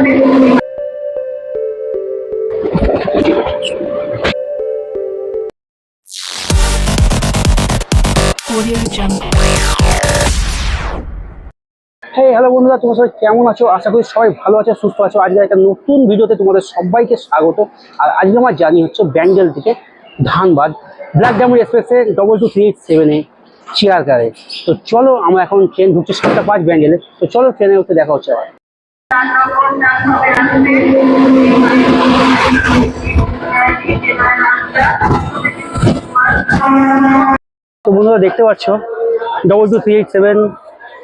হ্যাঁ হ্যালো বন্ধুরা, তোমরা সবাই কেমন আছো? আশা করি সবাই ভালো আছো, সুস্থ আছো। আজকে একটা নতুন ভিডিওতে তোমাদের সবাইকে স্বাগত। আর আজকে আমার জানি হচ্ছে ব্যান্ডেল থেকে ধানবাদ। ব্ল্যাক ডায়মন্ড এক্সপ্রেসে ডবল টু থ্রি এইট সেভেনে চেয়ার কারে। তো চলো, আমরা এখন ট্রেন ঢুকছি সাতটা পাঁচ ব্যান্ডেলে। তো চলো ট্রেনে উঠে দেখা হচ্ছে আবার। তো বন্ধুরা দেখতে পাচ্ছ double two three eight seven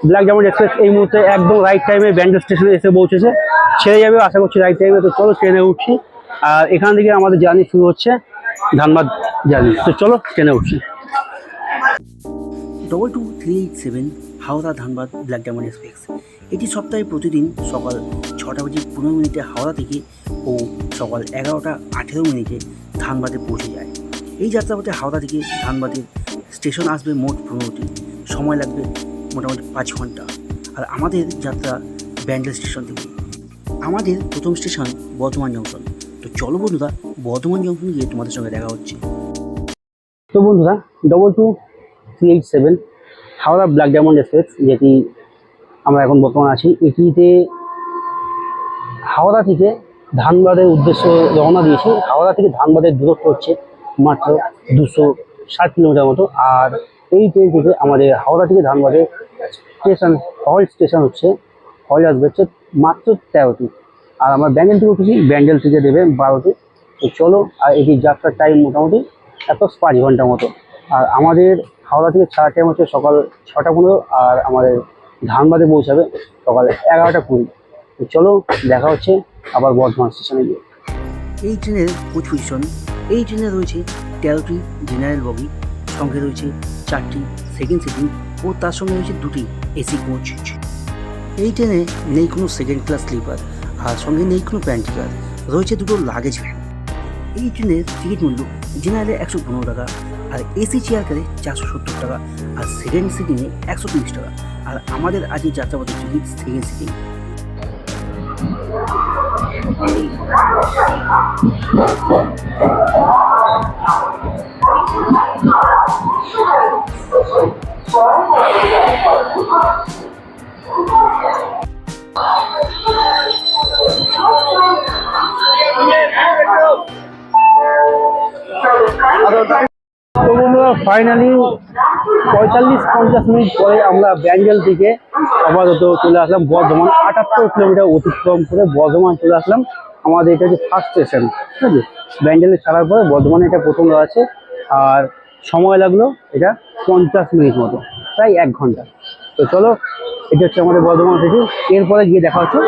black diamond express এই মুহূর্তে একদম রাইট টাইমে ব্যান্ডেল স্টেশনে এসে পৌঁছেছে। ছেড়ে যাবে আশা করছি রাইট টাইমে তো চলো ট্রেনে উঠছি। আর এখান থেকে আমাদের জার্নি শুরু হচ্ছে ধানবাদ জার্নি তো চলো ট্রেনে উঠছি। Double two three eight seven Howrah Dhanbad black diamond express এটি সপ্তাহে প্রতিদিন সকাল ছটা বাজে পনেরো মিনিটে হাওড়া থেকে ও সকাল এগারোটা আঠেরো মিনিটে ধানবাদে পৌঁছে যায়। এই যাত্রাপথে হাওড়া থেকে ধানবাদের স্টেশন আসবে মোট পনেরোটি। সময় লাগবে মোটামুটি পাঁচ ঘণ্টা। আর আমাদের যাত্রা ব্যান্ডেল স্টেশন থেকে। আমাদের প্রথম স্টেশন বর্ধমান জংশন। তো চলো বন্ধুরা, বর্ধমান জংশন গিয়ে তোমাদের সঙ্গে দেখা হচ্ছে। তো বন্ধুরা double two three eight seven Howrah black diamond express, যেটি আমরা এখন বর্তমানে আছি এটিতে হাওড়া থেকে ধানবাদের উদ্দেশ্যে রওনা দিয়েছি। হাওড়া থেকে ধানবাদের দূরত্ব হচ্ছে মাত্র দুশো ষাট কিলোমিটার মতো। আর এই ট্রেন থেকে আমাদের হাওড়া থেকে ধানবাদের স্টেশন হল স্টেশন হচ্ছে হল আসবে হচ্ছে মাত্র তেরোটি। আর আমরা ব্যান্ডেল থেকে উঠেছি, ব্যান্ডেল থেকে দেবে বারোটি। তো চলো, আর এটি যাত্রার টাইম মোটামুটি অ্যাপ্রক্স পাঁচ ঘণ্টা মতো। আর আমাদের হাওড়া থেকে ছাড়ার টাইম হচ্ছে সকাল ছটা পনেরো, আর আমাদের ধানবাদে পৌঁছাবে সকাল এগারোটা কুড়ি। চলো, দেখা হচ্ছে আবার বর্ধমান স্টেশনে গিয়ে। এই ট্রেনের কোচ পজিশন এই ট্রেনে রয়েছে তেরোটি জেনারেল বগি, সঙ্গে রয়েছে চারটি সেকেন্ড সিটিং ও তার সঙ্গে রয়েছে দুটি এসি কোচ এই ট্রেনে নেই কোনো সেকেন্ড ক্লাস স্লিপার আর সঙ্গে নেই কোনো প্যান্টিকার রয়েছে দুটো লাগেজ ভ্যান এই ট্রেনের টিকিট মূল্য জেনারেলে একশো পনেরো টাকা, আর এসি চেয়ার কারে চারশো সত্তর টাকা, আর সেকেন্ড সিটিংয়ে একশো তিরিশ টাকা। আর আমাদের আজকে যাত্রাপথের টিকিট সেকেন্ড সিটিং তো বন্ধুরা ফাইনালি পঁয়তাল্লিশ পঞ্চাশ মিনিট পরে আমরা ব্যাঙ্গেল থেকে আপাতত চলে আসলাম বর্ধমান। আটাত্তর কিলোমিটার অতিক্রম করে বর্ধমান চলে আসলাম। আমাদের এটা হচ্ছে ফার্স্ট স্টেশন ঠিক আছে? ব্যাঙ্গেলে ছাড়ার পরে বর্ধমানে এটা প্রথম আছে আর সময় লাগল এটা পঞ্চাশ মিনিট মতো, প্রায় এক ঘণ্টা। তো চলো, এটা হচ্ছে আমাদের বর্ধমান থেকে। এরপরে গিয়ে দেখা হচ্ছে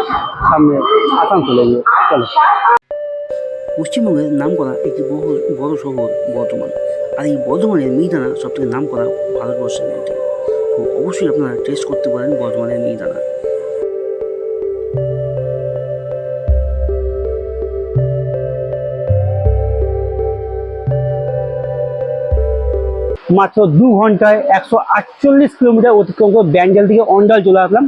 সামনে আসানসোলে গিয়ে। চলো। পশ্চিমবঙ্গের নাম করা একটি বহু বড় শহর বর্ধমান। আর এই বর্ধমানের মিহিদানা সব থেকে নাম করা ভারতবর্ষের মধ্যে তো অবশ্যই আপনারা টেস্ট করতে পারেন বর্ধমানের মিহিদানা। মাত্র দু ঘন্টায় একশো আটচল্লিশ কিলোমিটার অতিক্রম করে ব্যান্ডেল থেকে অন্ডাল চলে আসলাম।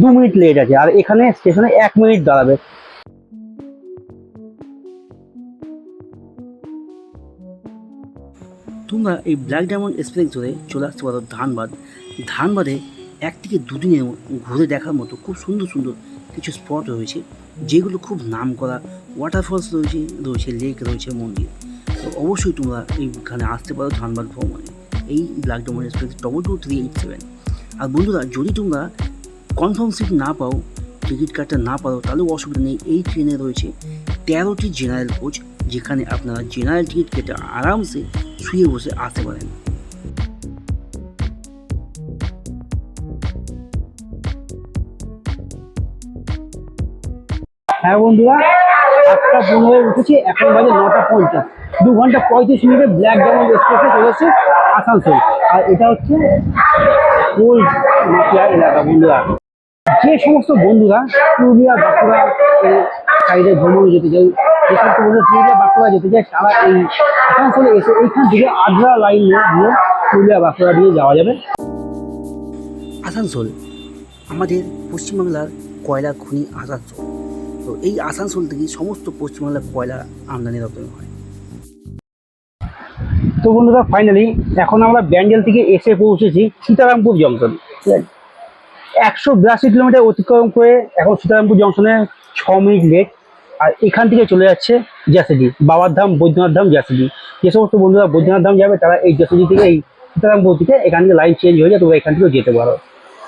দু মিনিট লেট আছে, আর এখানে স্টেশনে এক মিনিট দাঁড়াবে। তোমরা এই ব্ল্যাক ডায়মন্ড এক্সপ্রেস ধরে চলে আসতে পারো ধানবাদ। ধানবাদে এক থেকে দুদিনে ঘুরে দেখার মতো খুব সুন্দর সুন্দর কিছু স্পট রয়েছে, যেগুলো খুব নাম করা ওয়াটারফলস রয়েছে রয়েছে লেক রয়েছে মন্দির। তো অবশ্যই তোমরা এইখানে আসতে পারো ধানবাদ ভ্রমণে। এই black diamond express double two three eight seven আর বন্ধুরা, যদি তোমরা কনফার্ম সিট না পাও টিকিট কাটতে না পারো তাহলেও অসুবিধা নেই, এই ট্রেনে রয়েছে তেরোটি জেনারেল কোচ যেখানে আপনারা জেনারেল টিকিট কেটে আরামসে শুয়ে বসে আসতে পারেন। হ্যাঁ বন্ধুরা, আটটা পনেরো উঠেছি, এখন বাজে নটা পঞ্চাশ। দু ঘণ্টা পঁয়ত্রিশ মিনিটে ব্ল্যাক ডায়মন্ড এক্সপ্রেসে চলে এসেছে আসানসোল। আর এটা হচ্ছে মাফিয়া এলাকা, বন্ধুরা। যে সমস্ত বন্ধুরা, পুরুলিয়া, বাঁকুড়া সাইডে ভ্রমণে যেতে চাই বন্ধুরা পুরুলিয়া বাঁকুড়া যেতে চায় তারা এই আসানসোলে এসে এইখান থেকে আদ্রা লাইন দিয়ে পুরুলিয়া বাঁকুড়া দিয়ে যাওয়া যাবে। আসানসোল আমাদের পশ্চিমবাংলার কয়লা খনি আসানসোল। তো এই আসানসোল থেকে সমস্ত পশ্চিমবাংলার কয়লা আমদানি রপ্তানি হয়। তো বন্ধুরা ফাইনালি এখন আমরা ব্যান্ডেল থেকে এসে পৌঁছেছি সীতারামপুর জংশন ঠিক আছে। একশো বিরাশি কিলোমিটার অতিক্রম করে এখন সীতারামপুর জংশনে ছ মিনিট লেট আর এখান থেকে চলে যাচ্ছে জাসিডি বাবার ধাম, বৈদ্যনাথ ধাম জাসিডি যে সমস্ত বন্ধুরা বৈদ্যনাথ ধাম যাবে, তারা এই জাসিডি থেকে, এই সীতারামপুর থেকে এখান থেকে লাইন চেঞ্জ হয়ে যায়, তোমরা এখান থেকেও যেতে পারো।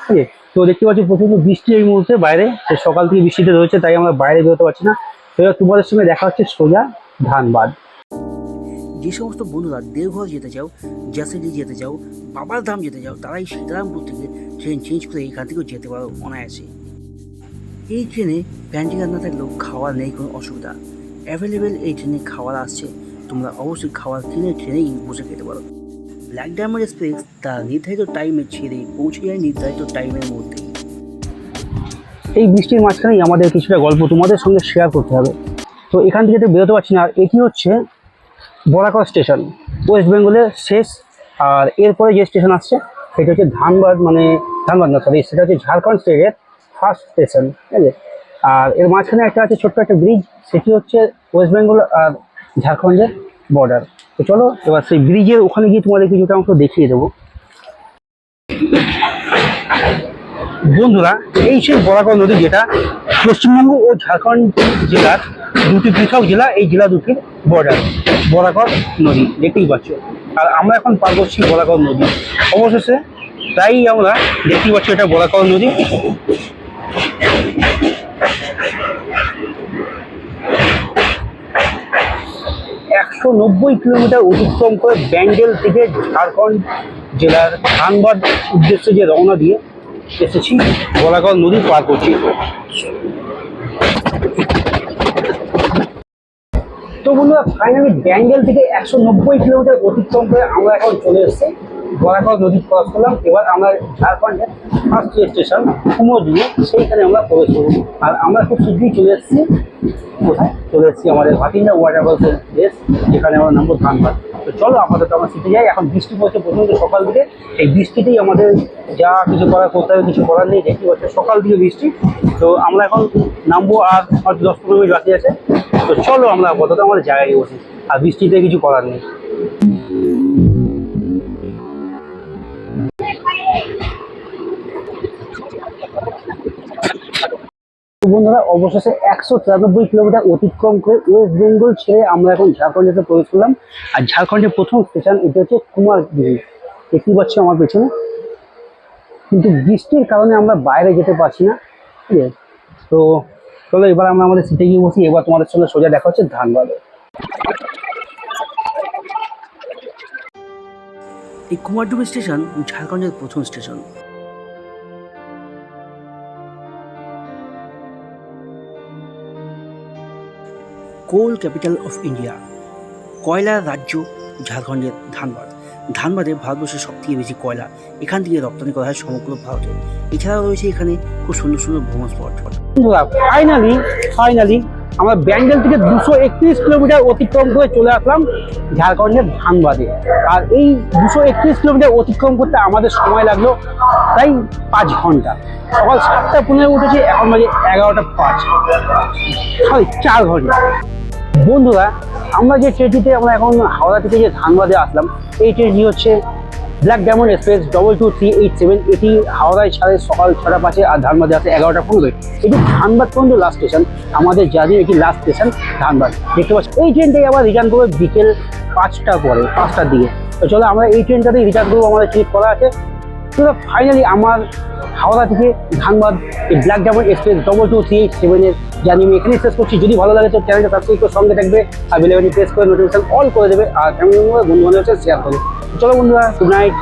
ঠিক আছে? তো দেখতে পাচ্ছি, প্রচণ্ড বৃষ্টি এই মুহূর্তে বাইরে। সে সকাল থেকে বৃষ্টিতে রয়েছে, তাই আমরা বাইরে বেরোতে পারছি না। তো তোমাদের সঙ্গে দেখা হচ্ছে সোজা ধানবাদ। যে সমস্ত বন্ধুরা দেওঘর যেতে চাও জাসিডি যেতে চাও, বাবার ধাম যেতে চাও তারা এই সীতারামপুর থেকে ট্রেন চেঞ্জ করে এখান থেকেও যেতে পারো অনায়াসে। এই ট্রেনে প্যান্টিং না থাকলেও খাওয়ার নেই, কোনো অসুবিধা। অ্যাভেলেবেল এই ট্রেনে খাবার আসছে। তোমরা অবশ্যই খাবার কিনে ট্রেনেই বসে খেতে পারো। ব্ল্যাক ডায়মন্ড এক্সপ্রেস তার নির্ধারিত টাইমে ছেড়ে পৌঁছে যায় নির্ধারিত টাইমের মধ্যে এই বৃষ্টির মাঝখানেই আমাদের কিছুটা গল্প তোমাদের সঙ্গে শেয়ার করতে হবে। তো এখান থেকে তো বেরোতে পারছি না। আর এটি হচ্ছে বরাকর স্টেশন। ওয়েস্ট বেঙ্গলের শেষ আর এরপরে যে স্টেশন আসছে, সেটা হচ্ছে ধানবাদ মানে ধানবাদ না সরি সেটা হচ্ছে ঝাড়খণ্ড স্টেটের ফার্স্ট স্টেশন ঠিক আছে? আর এর মাঝখানে একটা আছে ছোট্ট একটা ব্রিজ সেটি হচ্ছে ওয়েস্ট বেঙ্গল আর ঝাড়খণ্ডের বর্ডার তো চলো, এবার সেই ব্রিজের ওখানে গিয়ে তোমাদের কিছুটা অংশ দেখিয়ে দেবো। বন্ধুরা, এই সেই বরাকর নদী যেটা পশ্চিমবঙ্গ ও ঝাড়খণ্ড জেলার দুটি পৃথক জেলা, এই জেলা দুটির বর্ডার বরাকর নদী, দেখতেই পাচ্ছ। আর আমরা এখন পার করছি বরাকর নদী। অবশেষে তাই আমরা দেখতেই পাচ্ছি এটা বরাকর নদী। একশো নব্বই কিলোমিটার অতিক্রম করে ব্যান্ডেল থেকে ঝাড়খণ্ড জেলার ধানবাদ উদ্দেশ্যে যে রওনা দিয়ে এসেছি গোলাগল নদী পার করছি। তো বন্ধুরা ফাইনালি ব্যাঙ্গেল থেকে একশো নব্বই কিলোমিটার অতিক্রম করে আমরা এখন চলে এসেছি। গোলাঘর নদী ক্রস করলাম এবার আমরা ঝাড়খণ্ডের ফার্স্ট স্টেশন কুমোরদিনে সেইখানে আমরা প্রবেশ করব। আর আমরা খুব শীঘ্রই চলে এসেছি। কোথায়? চলে এসেছি আমাদের ভাটিন্ডা ওয়াটারফলসের দেশ যেখানে আমরা নামবো ধানবাদ। তো চলো, আপাতত আমরা শিখে যাই। এখন বৃষ্টি পড়ছে প্রথমত সকাল দিকে। এই বৃষ্টিতেই আমাদের যা কিছু করার করতে হবে, কিছু করার নেই। দেখতে পাচ্ছি, সকাল থেকে বৃষ্টি। তো আমরা এখন নামবো আর হয়তো দশ পনেরো মিনিট বাকি আছে। তো চলো, আমরা আপাতত আমাদের জায়গায় বসি। আর বৃষ্টিতে কিছু করার নেই। বন্ধুরা, অবশেষে একশো তিরানব্বই কিলোমিটার অতিক্রম করে ওয়েস্ট বেঙ্গল ছেড়ে আমরা এখন ঝাড়খণ্ডে এসে প্রবেশ করলাম। আর ঝাড়খণ্ডের প্রথম স্টেশন এটা হচ্ছে কুমারগিরি দেখতেই পাচ্ছি আমার পেছনে। কিন্তু বৃষ্টির কারণে আমরা বাইরে যেতে পারছি না। ঠিক আছে? তো চলো, এবার আমরা আমাদের সিটে গিয়ে বসি। এবার তোমাদের সঙ্গে সোজা দেখা হচ্ছে ধানবাদে। এই কুমারডুবি স্টেশন ঝাড়খণ্ডের প্রথম station. Coal capital of India কয়লার রাজ্য ঝাড়খণ্ডের ধানবাদ। ধানবাদে ভারতবর্ষের সবথেকে বেশি কয়লা এখান থেকে রপ্তানি করা হয় সমগ্র ভারতে। এছাড়াও রয়েছে এখানে খুব সুন্দর সুন্দর ভ্রমণ স্পট। ফাইনালি ফাইনালি আমরা ব্যান্ডেল থেকে দুশো একত্রিশ কিলোমিটার অতিক্রম করে চলে আসলাম ঝাড়খণ্ডের ধানবাদে। আর এই দুশো একত্রিশ কিলোমিটার অতিক্রম করতে আমাদের সময় লাগল প্রায় পাঁচ ঘণ্টা। সকাল সাতটা পনেরো উঠেছি, এখন বাজে এগারোটা পাঁচ। সরি, চার ঘণ্টা। বন্ধুরা, আমরা যে ট্রেনটিতে আমরা এখন হাওড়া থেকে যে ধানবাদে আসলাম, এই ট্রেনটি হচ্ছে black diamond express double two three eight seven এটি হাওড়ায় ছাড়ে, সকাল ছটা পাঁচে আর ধানবাদে আসে এগারোটা পনেরোয়। এটি ধানবাদ পর্যন্ত লাস্ট স্টেশন আমাদের জার্নির এটি লাস্ট স্টেশন ধানবাদ। দেখতে পাচ্ছি, এই ট্রেনটাই আবার রিটার্ন করবে বিকেল পাঁচটা পরে, পাঁচটার দিকে। তো চলো, আমরা এই ট্রেনটাতেই রিটার্ন করব, আমাদের টিকিট করা আছে। তো ফাইনালি আমার হাওড়া থেকে ধানবাদ, এই black diamond express double two three eight সেভেনের জানি আমি এখানে শেষ করছি। যদি ভালো লাগে তো চ্যানেলটা সাবস্ক্রাইব করে সঙ্গে থাকবে, আর বেলাবেনি প্রেস করে নোটিফিকেশন অল করে দেবে। আর ফ্যামিলি বন্ধু সাথে শেয়ার করবে চলো বন্ধুরা গুড নাইট